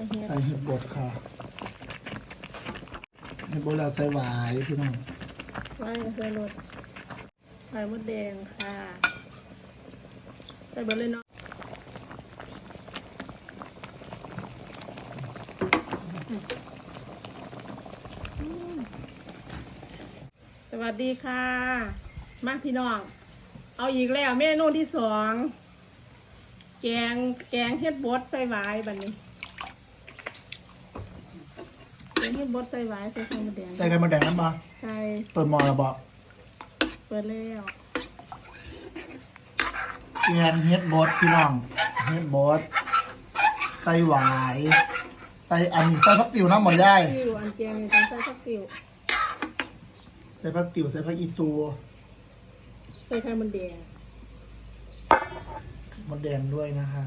ส่เห็ดใส่เห็ดบดค่ะเห็ดบดเราใส่หวายพี่น้องไว้ใส่รสไข่มดแดงค่ะ ใส่เบอร์เลยเนาะอืมสวัสดีค่ะ มาพี่น้อง เอาอีกแล้วเมนูที่สอง แกงแกงเฮ็ดบดใส่หวายบัดนี้แกงเฮ็ดบดใส่หวายใส่ไข่มดแดงใส่ไข่มดแดงน้ำมาใส่เปิดหมอระบอกเปิดแล้วแกงเห็ดบดพี่น้องเห็ดบดใส่หวายใส่อันนี้ใส่ผักติ๋วน้ำหมอย่ายติวอันเจียงนี่ต้องใส่ผักติวใส่ผักติ๋วใส่ผักอีตูใส่ไข่มันแดงมดแดงด้วยนะคะ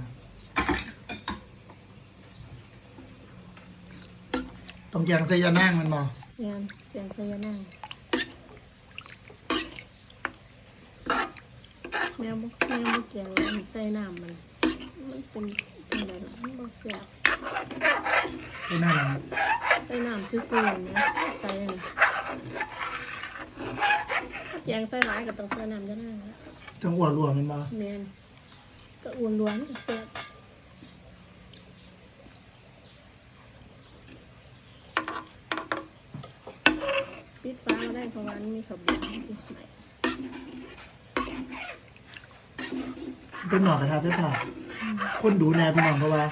ต้องแกงใส่ยานั่งมันมางานเจียงใส่ยานั่งแมวบ่แมวบ่เกี่ยวอันใส่น้ำมัน มันเป็นเป็นอะไรล่ะมันบ่แซ่บใส่นั่งใส่น้ำซื่อๆนะใส่อันแกงใส่หลายก็ต้องใส่น้ำยานั่งนะจังหวะรวมมันมาแมนก็อ้วนล้วนก็แซ่บ ปิดฟ้ามาได้เพราะว่ามีขาวเบียร์สิไหมเป็นหมอกระทะด้วยค่ะคนดูแลพี่น้องเพราะว่า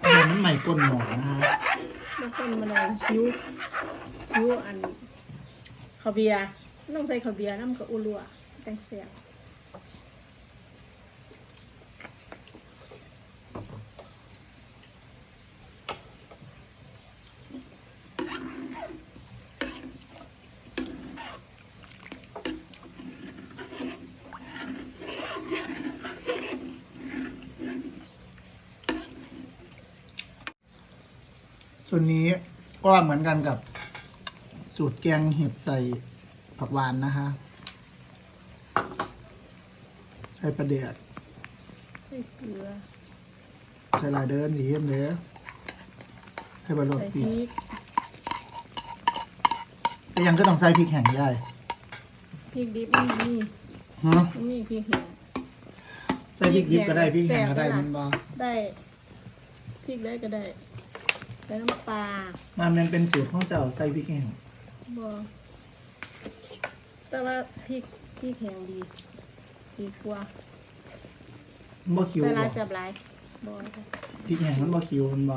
เดี๋ยวมันใหม่ก้นหมอนะฮะบางคนมันเอาคิ้วคิ้วอันขาเบียร์ต้องใส่ขาเบียร์น้ำกับอุลัวจังเสียบ ส่วนนี้ก็เหมือนกันกับสูตรแกงเห็ดใส่ผักหวานนะคะ ใส่ประเดียดใส่เกลือ ใส่ลายเดินสีเข้มเลยใส่บะรดใส่พปีริกก็ยังก็ต้องใส่พริกแห้งได้พริกดิบมันมีฮะมันมีพริกแห้ง ใส่พริกดิบก็ได้พพริริกกแห้แห้งงก็ได้แซ่บมันบอได้พริกได้ก็ได้ ใส่น้ำปลามันมันเป็นสูตรของเจ้าใส่พริกแห้งบอแต่ว่าพริกพริกแห้งดี ดีกว่ามันบ่คิวใส่บ่ลายเสียบหลายบอค่ะพริกแห้งมันบ่คิวมันบ่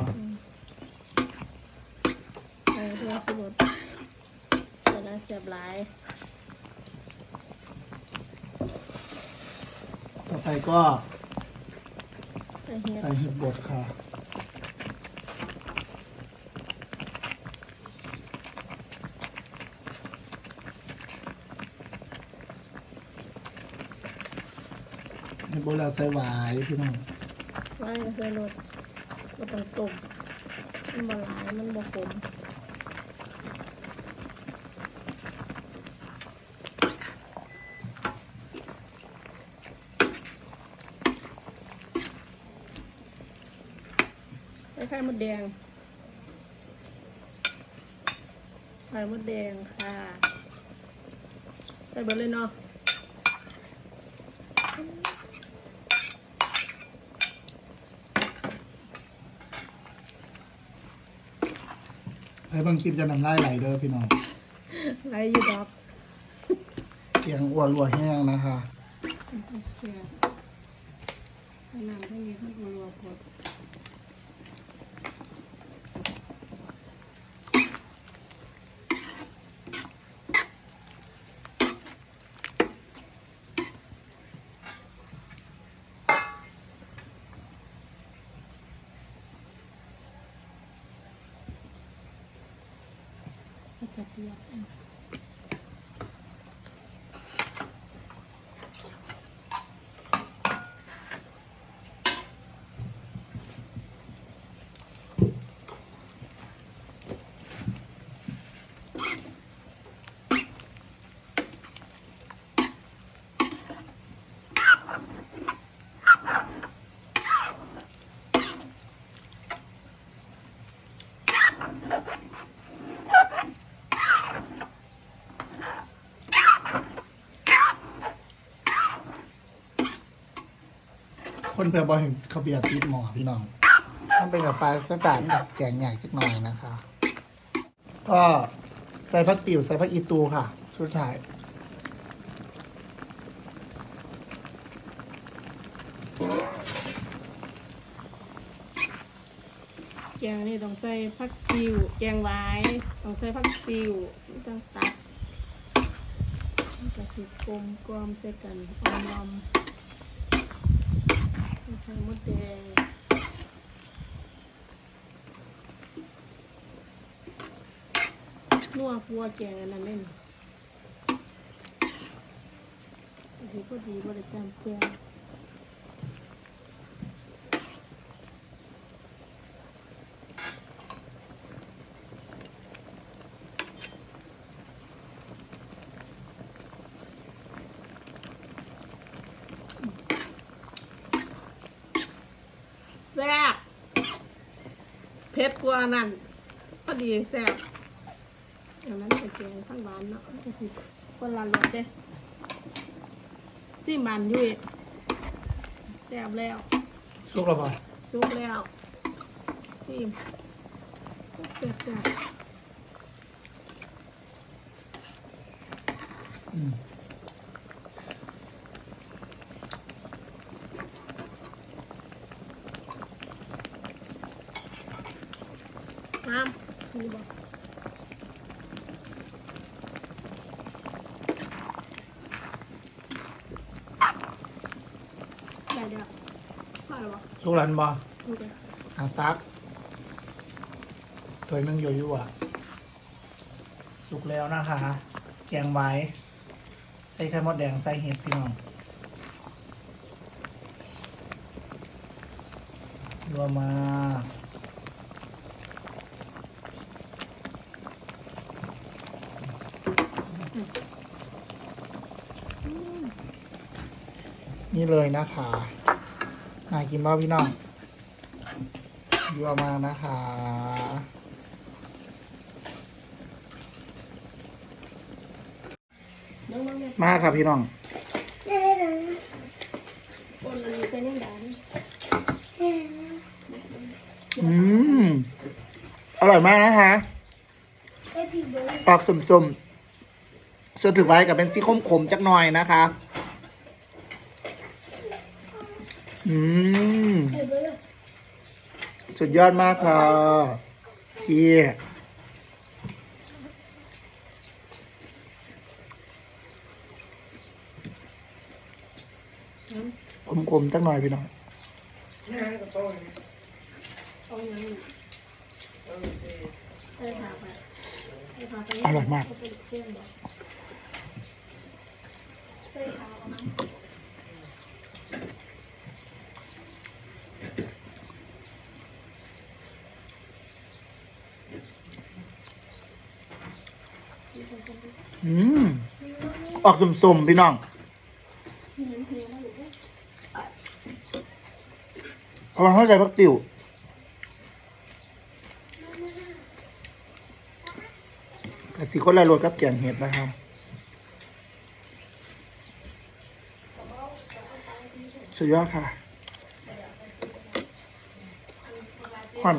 ใส่ตัวสมุดใส่ลายเสียบหลายต่อไปก็ใส่เห็ดใส่เห็ดบดค่ะ เห็ดบดเราใส่หวายพี่น้องไว้ใส่รสก็ต้องต้มมันบหลายมันบขมใส่ไข่มดแดงไข่มดแดงค่ะ ใส่เบอร์เลยเนาะ ไอ้บางคลิปจะนำลายไหลเด้อพี่น้องไรอยู่ดอกเสียงอ้วนรัวแห้งนะคะ เสียน้ำที่มีข้าวรัวพด จะ คนเพื่อบอเห็นเขาเบียร์ติดหมอพี่น้องต้องเป็นกับปลาสกัดกับแกงใหญ่จักหน่อยนะคะ ก็ใส่ผักติ๋วใส่ผักอีตูค่ะ สุดท้ายแกงนี่ต้องใส่ผักติวแกงไว้ต้องใส่ผักติวต้องตัดมันก็สิกลมกลอมใส่กันอมลอมใส่ ไข่มดแดงนัวพัวแกงอันนั้นเล่นดีก็ดีบริการแกง แซ่บเผ็ดกว่านั่นพอดีแซ่บอย่างนั้นจะแกงข้างบ้านเนาะมันจะสิคนละรสเด้สิมันอยุ่ยแซ่บแล้วสุกแล้วป่ะสุกแล้วสิแซ่บแซ่บอืม น้ำนี่บอกได้เดี๋ยวพอแล้วบอกสุกแล้วบ่ดูกันอาตักตัวนึงอยู่อยู่อะ สุกแล้วนะคะ แกงไว้ ใส่ไข่มดแดงใส่เห็ดพี่น้องรัวมาก นี่เลยนะคะน่ากินมากพี่น้องยัวมานะคะน้องๆเนี่ยมาค่ะพี่น้องคนมันมีเป็นยังไงอืม อร่อยมากนะคะออกสมๆส่วนถึงไว้กับเป็นซี่ขมขมๆจักหน่อยนะคะ อืม สุดยอดมากค่ะพี่น้ขมขมๆจักหน่อยพี่น้องอร่อยมาก เขเป็นเครื่ องบอกเอ้ยพาเอามาอืมออกสมๆพี่น้องเพราะว่าเข้าใจพักติวกะสิคนละรสกับแกงเห็ดนะครับสุดยอดค่ะฮอน